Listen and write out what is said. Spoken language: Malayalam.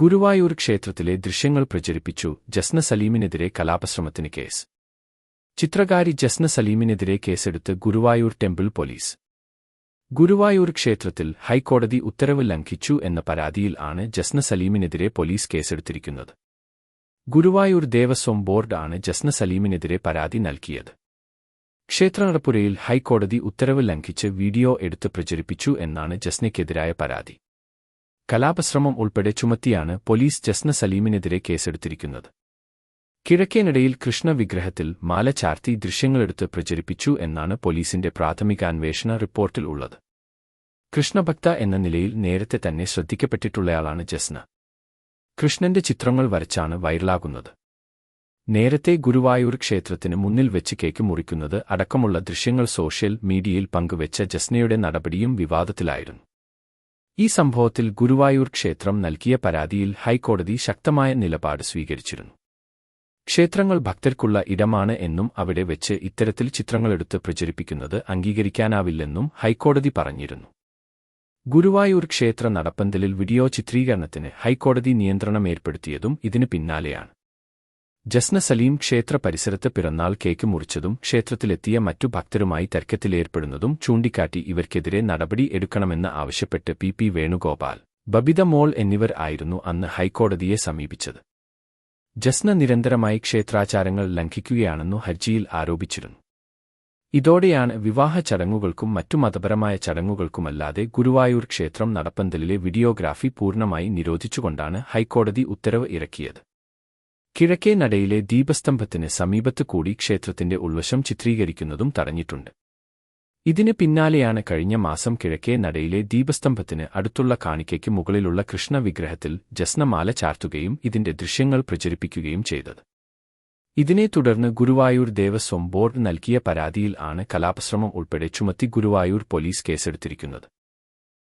ഗുരുവായൂർ ക്ഷേത്രത്തിലെ ദൃശ്യങ്ങൾ പ്രചരിപ്പിച്ചു ജസ്ന സലീമിനെതിരെ കലാപശ്രമത്തിന് കേസ്. ചിത്രകാരി ജസ്ന സലീമിനെതിരെ കേസെടുത്ത് ഗുരുവായൂർ ടെമ്പിൾ പോലീസ്. ഗുരുവായൂർ ക്ഷേത്രത്തിൽ ഹൈക്കോടതി ഉത്തരവ് ലംഘിച്ചു എന്ന പരാതിയിൽ ആണ് ജസ്ന സലീമിനെതിരെ പോലീസ് കേസെടുത്തിരിക്കുന്നത്. ഗുരുവായൂർ ദേവസ്വം ബോർഡ് ആണ് ജസ്ന സലീമിനെതിരെ പരാതി നൽകിയത്. ക്ഷേത്രനടപ്പുരയിൽ ഹൈക്കോടതി ഉത്തരവ് ലംഘിച്ച് വീഡിയോ എടുത്ത് പ്രചരിപ്പിച്ചു എന്നാണ് ജസ്നയ്ക്കെതിരായ പരാതി. കലാപശ്രമം ഉൾപ്പെടെ ചുമത്തിയാണ് പോലീസ് ജസ്ന സലീമിനെതിരെ കേസെടുത്തിരിക്കുന്നത്. കിഴക്കേനിടയിൽ കൃഷ്ണ വിഗ്രഹത്തിൽ മാല ചാർത്തി ദൃശ്യങ്ങളെടുത്ത് പ്രചരിപ്പിച്ചു എന്നാണ് പോലീസിന്റെ പ്രാഥമിക അന്വേഷണ റിപ്പോർട്ടിൽ ഉള്ളത്. കൃഷ്ണഭക്ത എന്ന നിലയിൽ നേരത്തെ തന്നെ ശ്രദ്ധിക്കപ്പെട്ടിട്ടുള്ളയാളാണ് ജസ്ന. കൃഷ്ണന്റെ ചിത്രങ്ങൾ വരച്ചാണ് വൈറലാകുന്നത്. നേരത്തെ ഗുരുവായൂർ ക്ഷേത്രത്തിന് മുന്നിൽ വെച്ച് കേക്ക് മുറിക്കുന്നത് അടക്കമുള്ള ദൃശ്യങ്ങൾ സോഷ്യൽ മീഡിയയിൽ പങ്കുവെച്ച ജസ്നയുടെ നടപടിയും വിവാദത്തിലായിരുന്നു. ഈ സംഭവത്തിൽ ഗുരുവായൂർ ക്ഷേത്രം നൽകിയ പരാതിയിൽ ഹൈക്കോടതി ശക്തമായ നിലപാട് സ്വീകരിച്ചിരുന്നു. ക്ഷേത്രങ്ങൾ ഭക്തർക്കുള്ള ഇടമാണ് എന്നും അവിടെ വെച്ച് ഇത്തരത്തിൽ ചിത്രങ്ങളെടുത്ത് പ്രചരിപ്പിക്കുന്നത് അംഗീകരിക്കാനാവില്ലെന്നും ഹൈക്കോടതി പറഞ്ഞിരുന്നു. ഗുരുവായൂർ ക്ഷേത്ര നടപ്പന്തലിൽ വീഡിയോ ചിത്രീകരണത്തിന് ഹൈക്കോടതി നിയന്ത്രണം ഏർപ്പെടുത്തിയതും ഇതിനു പിന്നാലെയാണ്. ജസ്ന സലീം ക്ഷേത്ര പരിസരത്ത് പിറന്നാൾ കേക്ക് മുറിച്ചതും ക്ഷേത്രത്തിലെത്തിയ മറ്റു ഭക്തരുമായി തർക്കത്തിലേർപ്പെടുന്നതും ചൂണ്ടിക്കാട്ടി ഇവർക്കെതിരെ നടപടി എടുക്കണമെന്ന് ആവശ്യപ്പെട്ട് പി പി വേണുഗോപാൽ ബബിത മോൾ എന്നിവർ ആയിരുന്നു അന്ന് ഹൈക്കോടതിയെ സമീപിച്ചത്. ജസ്ന നിരന്തരമായി ക്ഷേത്രാചാരങ്ങൾ ലംഘിക്കുകയാണെന്നു ഹർജിയിൽ ആരോപിച്ചിരുന്നു. ഇതോടെയാണ് വിവാഹ ചടങ്ങുകൾക്കും മറ്റു മതപരമായ ചടങ്ങുകൾക്കുമല്ലാതെ ഗുരുവായൂർ ക്ഷേത്രം നടപ്പന്തലിലെ വീഡിയോഗ്രാഫി പൂർണമായി നിരോധിച്ചുകൊണ്ടാണ് ഹൈക്കോടതി ഉത്തരവ് ഇറക്കിയത്. കിഴക്കേ നടയിലെ ദീപസ്തംഭത്തിന് സമീപത്ത് കൂടി ക്ഷേത്രത്തിന്റെ ഉൾവശം ചിത്രീകരിക്കുന്നതും തടഞ്ഞിട്ടുണ്ട്. ഇതിന് പിന്നാലെയാണ് കഴിഞ്ഞ മാസം കിഴക്കേ നടയിലെ ദീപസ്തംഭത്തിന് അടുത്തുള്ള കാണിക്കയ്ക്ക് മുകളിലുള്ള കൃഷ്ണവിഗ്രഹത്തിൽ ജസ്നമാല ചാർത്തുകയും ഇതിന്റെ ദൃശ്യങ്ങൾ പ്രചരിപ്പിക്കുകയും ചെയ്തത്. ഇതിനെ തുടർന്ന് ഗുരുവായൂർ ദേവസ്വം ബോർഡ് നൽകിയ പരാതിയിൽ ആണ് കലാപശ്രമം ഉൾപ്പെടെ ചുമത്തി ഗുരുവായൂർ പോലീസ് കേസെടുത്തിരിക്കുന്നത്.